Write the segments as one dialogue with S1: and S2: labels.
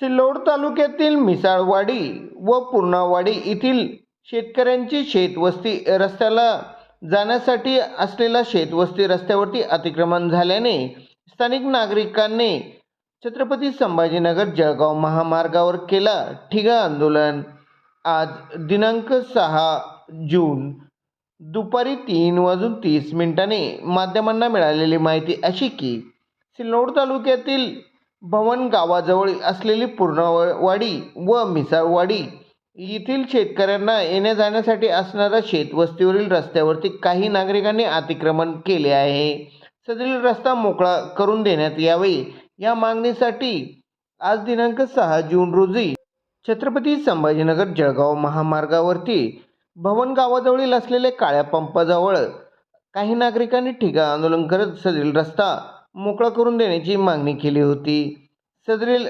S1: सिल्लोड तालुक्यातील मिसाळवाडी व पूर्णावाडी येथील शेतकऱ्यांची शेतवस्ती रस्त्याला जाण्यासाठी असलेला शेतवस्ती रस्त्यावरती अतिक्रमण झाल्याने स्थानिक नागरिकांनी छत्रपती संभाजीनगर जळगाव महामार्गावर केला ठिगा आंदोलन. आज दिनांक सहा जून दुपारी तीन वाजून तीस मिनिटांनी माध्यमांना मिळालेली माहिती अशी की सिल्लोड तालुक्यातील भवन गावाजवळ असलेली पूर्णवाडी व मिसाळवाडी येथील शेतकऱ्यांना येण्या जाण्यासाठी असणाऱ्या शेतवस्तीवरील रस्त्यावरती काही नागरिकांनी अतिक्रमण केले आहे. सदरील रस्ता मोकळा करून देण्यात यावे. या मागणीसाठी आज दिनांक सहा जून रोजी छत्रपती संभाजीनगर जळगाव महामार्गावरती भवन गावाजवळील असलेल्या काळ्या पंपाजवळ काही नागरिकांनी ठिकाण आंदोलन करत सदरील रस्ता मोकळा करून देण्याची मागणी केली होती. सदरील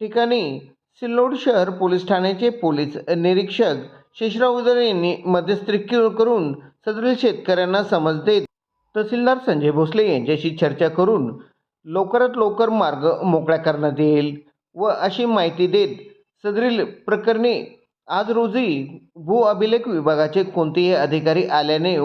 S1: ठिकाणी सिल्लोड शहर पोलीस ठाण्याचे पोलीस निरीक्षक शेषराव उदर यांनी मध्यस्थी करून सदरील शेतकऱ्यांना समज देत तहसीलदार संजय भोसले यांच्याशी चर्चा करून लवकरात लवकर मार्ग मोकळा करण्यात येईल व अशी माहिती देत सदरील प्रकरणी आज रोजी भू अभिलेख विभागाचे कोणतेही अधिकारी आल्याने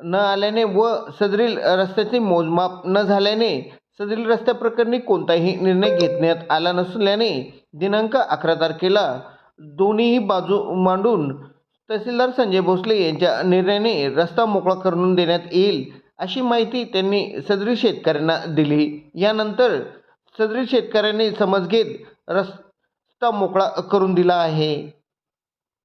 S1: न आल्याने व सदरील रस्त्याचे मोजमाप न झाल्याने सदरील रस्त्याप्रकरणी कोणताही निर्णय घेण्यात आला नसल्याने दिनांक अकरा तारखेला दोन्हीही बाजू मांडून तहसीलदार संजय भोसले यांच्या निर्णयाने रस्ता मोकळा करून देण्यात येईल अशी माहिती त्यांनी सदरी शेतकऱ्यांना दिली. यानंतर सदरी शेतकऱ्यांनी समज घेत रस्ता मोकळा करून दिला आहे.